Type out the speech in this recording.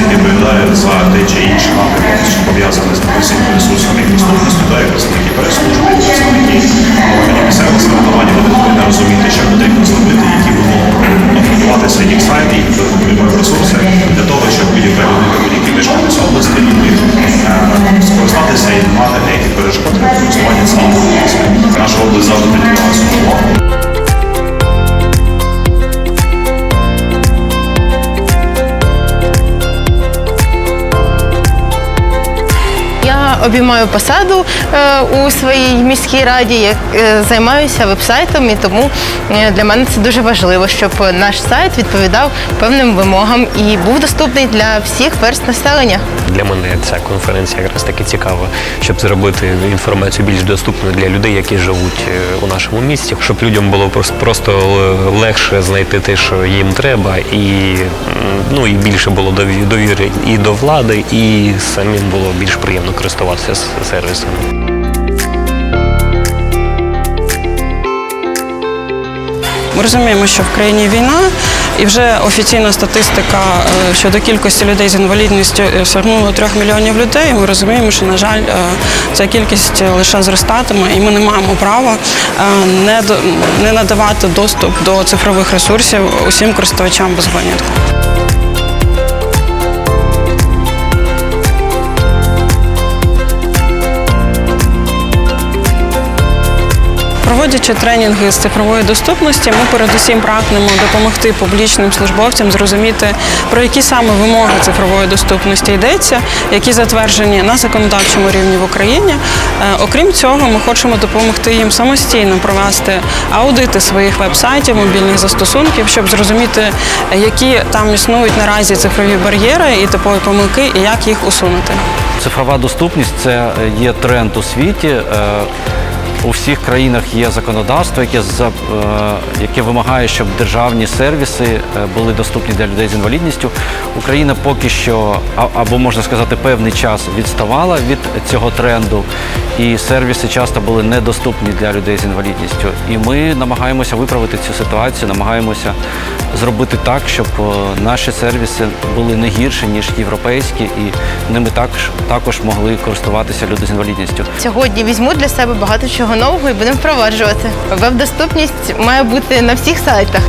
якими да, за те чи інше напрямки, що пов'язане з професійним ресурсом і доступним. Обіймаю посаду е, у своїй міській раді, я е, займаюся веб-сайтом, і тому е, для мене це дуже важливо, щоб наш сайт відповідав певним вимогам і був доступний для всіх верст населення. Для мене ця конференція якраз таки цікава, щоб зробити інформацію більш доступною для людей, які живуть у нашому місті, щоб людям було просто, легше знайти те, що їм треба, і ну і більше було дові- довіри і до влади, і самим було більш приємно користуватися с- сервісом. Ми розуміємо, що в країні війна, і вже офіційна статистика е, щодо кількості людей з інвалідністю е, сягнула трьох мільйонів людей. Ми розуміємо, що на жаль, е, ця кількість лише зростатиме, і ми не маємо права не надавати доступ до цифрових ресурсів усім користувачам без винятку. Проводячи тренінги з цифрової доступності, ми передусім прагнемо допомогти публічним службовцям зрозуміти, про які саме вимоги цифрової доступності йдеться, які затверджені на законодавчому рівні в Україні. Е, Окрім цього, ми хочемо допомогти їм самостійно провести аудити своїх веб-сайтів, мобільних застосунків, щоб зрозуміти, е, які там існують наразі цифрові бар'єри і типові помилки, і як їх усунути. Цифрова доступність це є тренд у світі. У всіх країнах є законодавство, яке е, яке вимагає, щоб державні сервіси е, були доступні для людей з інвалідністю. Україна поки що, або можна сказати, певний час відставала від цього тренду, і сервіси часто були недоступні для людей з інвалідністю. І ми намагаємося виправити цю ситуацію, намагаємося зробити так, щоб е, наші сервіси були не гірші, ніж європейські, і ними також, також могли користуватися люди з інвалідністю. Сьогодні візьму для себе багато чого нового і будемо впроваджувати. Веб-доступність має бути на всіх сайтах.